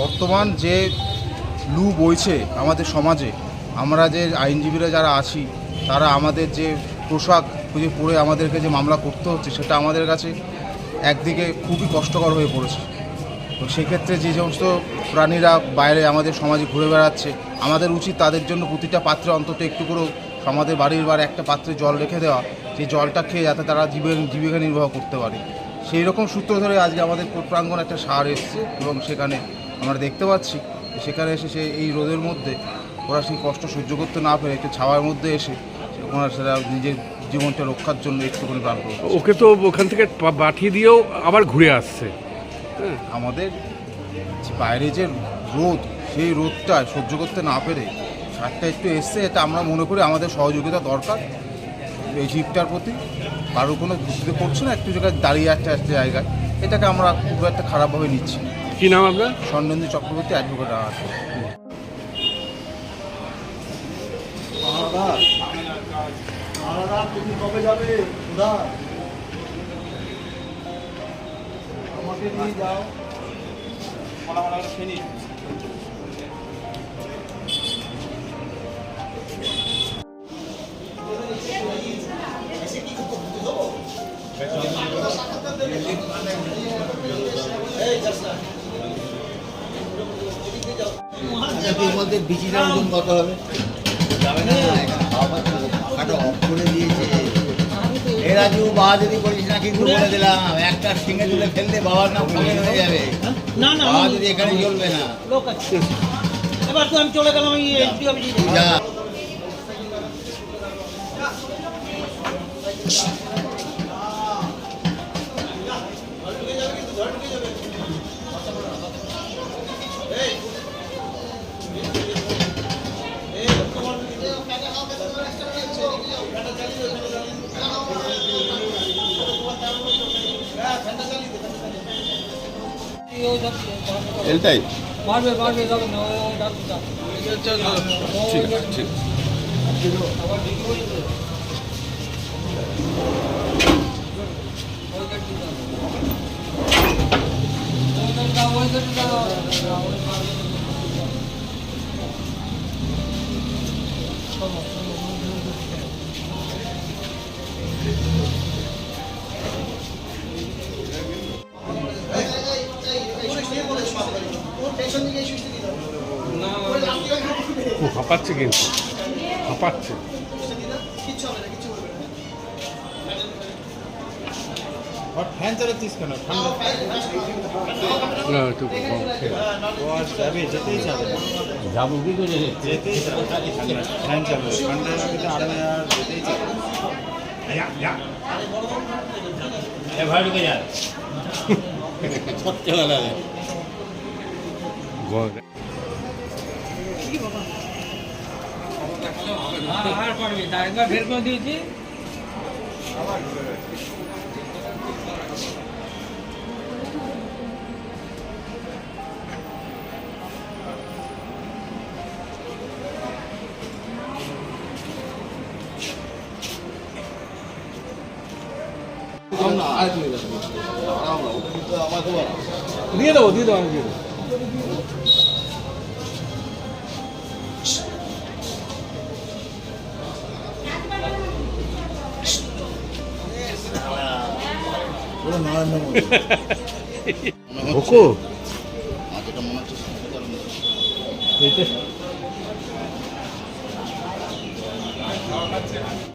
বর্তমান যে লু বইছে আমাদের সমাজে, আমরা যে আইনজীবীরা যারা আছি, তারা আমাদের যে পোশাক খুঁজে পরে আমাদেরকে যে মামলা করতে হচ্ছে, সেটা আমাদের কাছে একদিকে খুবই কষ্টকর হয়ে পড়েছে। তো সেক্ষেত্রে যে সমস্ত প্রাণীরা বাইরে আমাদের সমাজে ঘুরে বেড়াচ্ছে, আমাদের উচিত তাদের জন্য প্রতিটা পাত্রে অন্তত একটু করেও আমাদের বাড়ির বার একটা পাত্রে জল রেখে দেওয়া, যে জলটা খেয়ে যাতে তারা জীবন জীবিকা নির্বাহ করতে পারে। সেই রকম সূত্র ধরে আজকে আমাদের কোর্ট প্রাঙ্গণ একটা সার এসছে এবং সেখানে আমরা দেখতে পাচ্ছি সেখানে এসে সে এই রোদের মধ্যে ওরা সেই কষ্ট সহ্য করতে না পেরে একটু ছাওয়ার মধ্যে এসে ওনারা সেটা নিজের জীবনটা রক্ষার জন্য একটুখানি প্রাণ করছে। ওকে তো ওখান থেকে পাঠিয়ে দিয়েও আবার ঘুরে আসছে। আমাদের বাইরে যে রোদ সেই রোদটা সহ্য করতে না পেরে সারটা একটু এসছে এটা আমরা মনে করি আমাদের সহযোগিতা দরকার। এই জীবটার প্রতি কারও কোনো বুঝতে পড়ছে না একটু জায়গায় দাঁড়িয়ে একটা একটা জায়গায়। এটাকে আমরা খুব একটা খারাপভাবে নিচ্ছি। কি নাম আপনার? স্বর্ণেন্দু চক্রবর্তী অ্যাডভোকেট আছে। তুমি কবে যাবে আমাকে নিয়ে যাও এর মধ্যে বিচিটার ওজন কত হবে? যাবে না এখানে? অফ করে দিয়েছে। এ রাজু বাবা যদি বলিস না কিন্তু বলে দিলাম একটা সিঙ্গে তুলে ফেললে বাবার নাম হয়ে যাবে। না না বাবা যদি এখানে জ্বলবে না। লোক আছে। এবার তো আমি চলে গেলাম এই এসপি অফিসে। যা। এলটাই? পারবে পারবে যাবে না ও ডাক্তার ঠিক আছে ঠিক খুব হাঁপাচ্ছে কিন্তু। হাঁপাচ্ছে ফ্যান চালাচ্ছিস কেন? ঠান্ডা না একটু যাবে যেতেই যাবে যাব কি করে যেতেই যাবে ফ্যান চালাবে ঠান্ডা আর যেতেই যাবে গ- আর পারবে তা একবার বের করে দিয়েছি। দিয়ে দেবো দিয়ে দেবো আমি দিয়ে দেবো। পুরো নরেন্দ্র